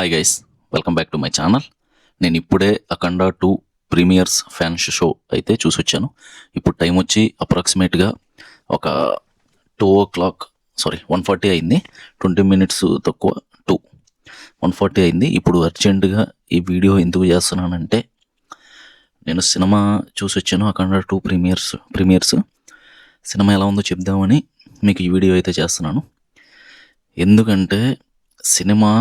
Hi guys welcome back to my channel నేను ఇప్పుడే Akhanda two premieres fans show అయితే చూసి వచ్చాను ఇప్పుడు టైం వచ్చి అప్రాక్సిమేట్గా ఒక two o'clock sorry one forty అయింది. ట్వంటీ మినిట్స్ తక్కువ టూ వన్ ఫార్టీ అయింది. ఇప్పుడు అర్జెంటుగా ఈ వీడియో ఎందుకు చేస్తున్నానంటే నేను సినిమా చూసి వచ్చాను Akhanda two premieres premieres cinema ఎలా ఉందో చెప్దామని మీకు ఈ వీడియో అయితే చేస్తున్నాను. ఎందుకంటే cinema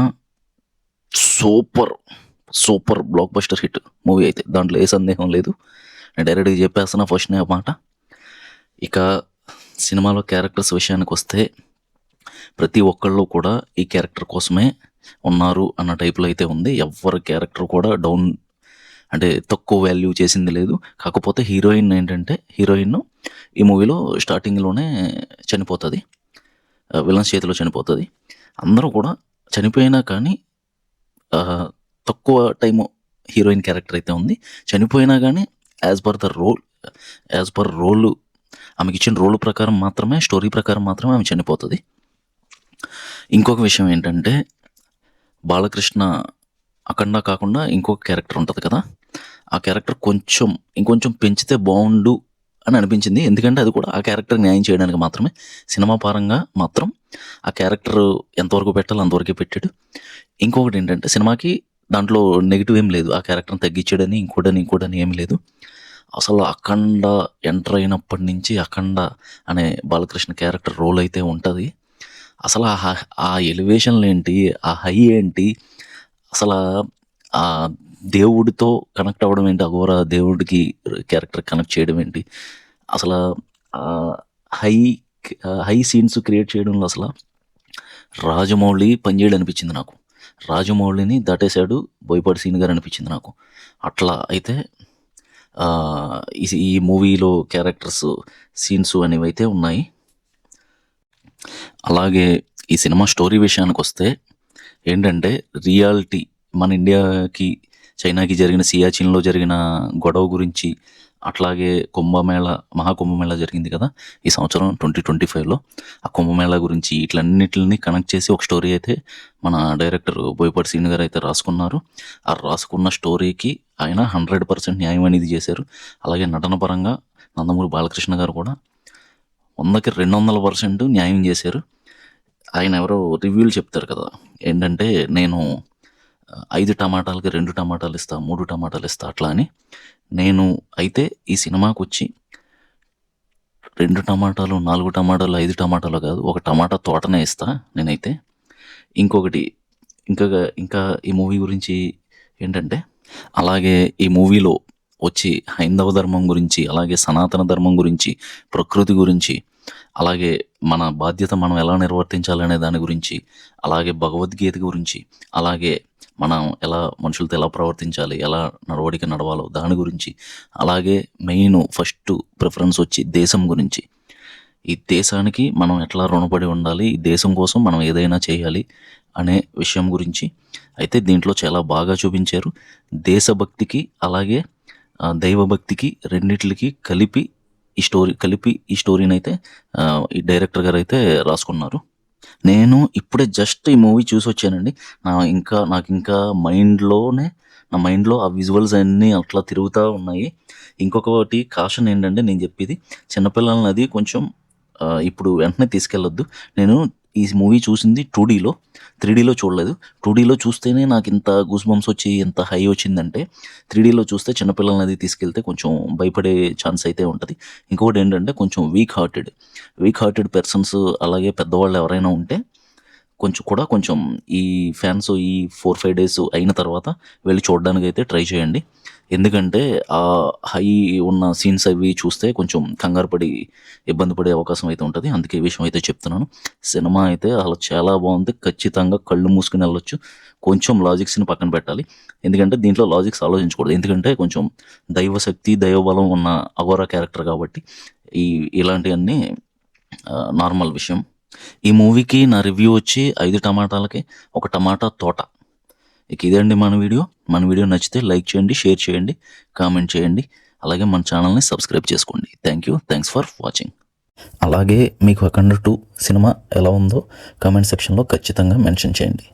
super super blockbuster hit movie అయితే. దాంట్లో ఏ సందేహం లేదు. నేను డైరెక్ట్గా చెప్పేస్తున్నా ఫస్ట్ మాట. ఇక సినిమాలో క్యారెక్టర్స్ విషయానికి వస్తే ప్రతి ఒక్కళ్ళు కూడా ఈ క్యారెక్టర్ కోసమే ఉన్నారు అన్న టైప్లో అయితే ఉంది. ఎవరి క్యారెక్టర్ కూడా డౌన్ అంటే తక్కువ వాల్యూ చేసింది లేదు. కాకపోతే హీరోయిన్ ఏంటంటే హీరోయిన్ ఈ మూవీలో స్టార్టింగ్లోనే చనిపోతుంది. విలన్స్ చేతిలో చనిపోతుంది. అందరూ కూడా చనిపోయినా కానీ తక్కువ టైము హీరోయిన్ క్యారెక్టర్ అయితే ఉంది. చనిపోయినా కానీ as per the role as per role ఆమెకి ఇచ్చిన రోల్ ప్రకారం మాత్రమే స్టోరీ ప్రకారం మాత్రమే ఆమె చనిపోతుంది. ఇంకొక విషయం ఏంటంటే బాలకృష్ణ అఖండ కాకుండా ఇంకొక క్యారెక్టర్ ఉంటుంది కదా. ఆ క్యారెక్టర్ కొంచెం ఇంకొంచెం పెంచితే బాగుండు అని అనిపించింది. ఎందుకంటే అది కూడా ఆ క్యారెక్టర్ న్యాయం చేయడానికి మాత్రమే. సినిమా పరంగా మాత్రం ఆ క్యారెక్టర్ ఎంతవరకు పెట్టాలో అంతవరకే పెట్టాడు. ఇంకొకటి ఏంటంటే సినిమాకి దాంట్లో నెగిటివ్ ఏం లేదు. ఆ క్యారెక్టర్ని తగ్గించాడని ఇంకోటని ఇంకోటని ఏం లేదు. అసలు అఖండ ఎంటర్ అయినప్పటి నుంచి అఖండ అనే బాలకృష్ణ క్యారెక్టర్ రోల్ అయితే ఉంటుంది. అసలు ఆ హ- ఆ ఎలివేషన్లు ఏంటి ఆ హై ఏంటి అసలు ఆ దేవుడితో కనెక్ట్ అవ్వడం ఏంటి? అఘోర దేవుడికి క్యారెక్టర్ కనెక్ట్ చేయడం ఏంటి? అసలు హై హై సీన్స్ క్రియేట్ చేయడంలో అసలు రాజమౌళి పనిచేయడం అనిపించింది నాకు. రాజమౌళిని దాటేశాడు బోయపాటి సీన్ గారు అనిపించింది నాకు. అట్లా అయితే ఈ ఈ మూవీలో క్యారెక్టర్స్ సీన్స్ అనేవి అయితే ఉన్నాయి. అలాగే ఈ సినిమా స్టోరీ విషయానికి వస్తే ఏంటంటే రియాలిటీ మన ఇండియాకి చైనాకి జరిగిన సియాచిన్లో జరిగిన గొడవ గురించి అట్లాగే కుంభమేళ మహాకుంభమేళ జరిగింది కదా ఈ సంవత్సరం ట్వంటీ ట్వంటీ ఫైవ్లో. ఆ కుంభమేళ గురించి ఇట్లన్నిటిని కనెక్ట్ చేసి ఒక స్టోరీ అయితే మన డైరెక్టర్ బోయపాటి సీన్ గారు అయితే రాసుకున్నారు. ఆ రాసుకున్న స్టోరీకి ఆయన హండ్రెడ్ పర్సెంట్ న్యాయం అనేది చేశారు. అలాగే నటన పరంగా నందమూరి బాలకృష్ణ గారు కూడా వందకి రెండు వందల పర్సెంట్ న్యాయం చేశారు. ఆయన ఎవరో రివ్యూలు చెప్తారు కదా ఏంటంటే నేను ఐదు టమాటాలకి రెండు టమాటాలు ఇస్తా మూడు టమాటాలు ఇస్తా అట్లా అని నేను అయితే ఈ సినిమాకు వచ్చి రెండు టమాటాలు నాలుగు టమాటాలు ఐదు టమాటాలు కాదు ఒక టమాటా తోటనే ఇస్తా నేనైతే. ఇంకొకటి ఇంకా ఇంకా ఈ మూవీ గురించి ఏంటంటే అలాగే ఈ మూవీలో వచ్చి హైందవ ధర్మం గురించి అలాగే సనాతన ధర్మం గురించి ప్రకృతి గురించి అలాగే మన బాధ్యత మనం ఎలా నిర్వర్తించాలనే దాని గురించి అలాగే భగవద్గీత గురించి అలాగే మనం ఎలా మనుషులతో ఎలా ప్రవర్తించాలి ఎలా నడవడిక నడవాలో దాని గురించి. అలాగే మెయిన్ ఫస్ట్ ప్రిఫరెన్స్ వచ్చి దేశం గురించి. ఈ దేశానికి మనం ఎట్లా రుణపడి ఉండాలి ఈ దేశం కోసం మనం ఏదైనా చేయాలి అనే విషయం గురించి అయితే దీంట్లో చాలా బాగా చూపించారు. దేశభక్తికి అలాగే దైవభక్తికి రెండిట్లకి కలిపి ఈ స్టోరీ కలిపి ఈ స్టోరీని అయితే ఈ డైరెక్టర్ గారు అయితే రాసుకున్నారు. నేను ఇప్పుడే జస్ట్ ఈ మూవీ చూసి వచ్చానండి నా ఇంకా నాకు ఇంకా మైండ్లోనే నా మైండ్లో ఆ విజువల్స్ అన్నీ అట్లా తిరుగుతూ ఉన్నాయి. ఇంకొకటి కాషన్ ఏంటంటే నేను చెప్పేది చిన్నపిల్లలని అది కొంచెం ఇప్పుడు వెంటనే తీసుకెళ్ళొద్దు. నేను ఈ మూవీ చూసింది టూ డీలో త్రీ డీలో చూడలేదు. టూ డీలో చూస్తేనే నాకు ఇంత గూస్ బంప్స్ వచ్చి ఇంత హై వచ్చిందంటే త్రీ డీలో చూస్తే చిన్నపిల్లలని అది తీసుకెళ్తే కొంచెం భయపడే ఛాన్స్ అయితే ఉంటుంది. ఇంకొకటి ఏంటంటే కొంచెం weak hearted weak hearted persons అలాగే పెద్దవాళ్ళు ఎవరైనా ఉంటే కొంచెం కూడా కొంచెం ఈ ఫ్యాన్స్ ఈ ఫోర్ ఫైవ్ డేస్ అయిన తర్వాత వెళ్ళి చూడడానికి అయితే ట్రై చేయండి. ఎందుకంటే ఆ హై ఉన్న సీన్స్ అవి చూస్తే కొంచెం కంగారు పడి ఇబ్బంది పడే అవకాశం అయితే ఉంటుంది. అందుకే ఈ విషయం అయితే చెప్తున్నాను. సినిమా అయితే అలా చాలా బాగుంది. ఖచ్చితంగా కళ్ళు మూసుకుని వెళ్ళొచ్చు. కొంచెం లాజిక్స్ని పక్కన పెట్టాలి. ఎందుకంటే దీంట్లో లాజిక్స్ ఆలోచించకూడదు. ఎందుకంటే కొంచెం దైవశక్తి దైవబలం ఉన్న అఘోరా క్యారెక్టర్ కాబట్టి ఈ ఇలాంటివన్నీ నార్మల్ విషయం. ఈ మూవీకి నా రివ్యూ వచ్చి ఐదు టమాటాలకి ఒక టమాటా తోట. ఇక ఇదండి మన వీడియో. మన వీడియో నచ్చితే లైక్ చేయండి షేర్ చేయండి కామెంట్ చేయండి. అలాగే మన ఛానల్ని సబ్స్క్రైబ్ చేసుకోండి. Thank you thanks for watching అలాగే మీకు అఖండ టూ సినిమా ఎలా ఉందో కామెంట్ సెక్షన్లో ఖచ్చితంగా మెన్షన్ చేయండి.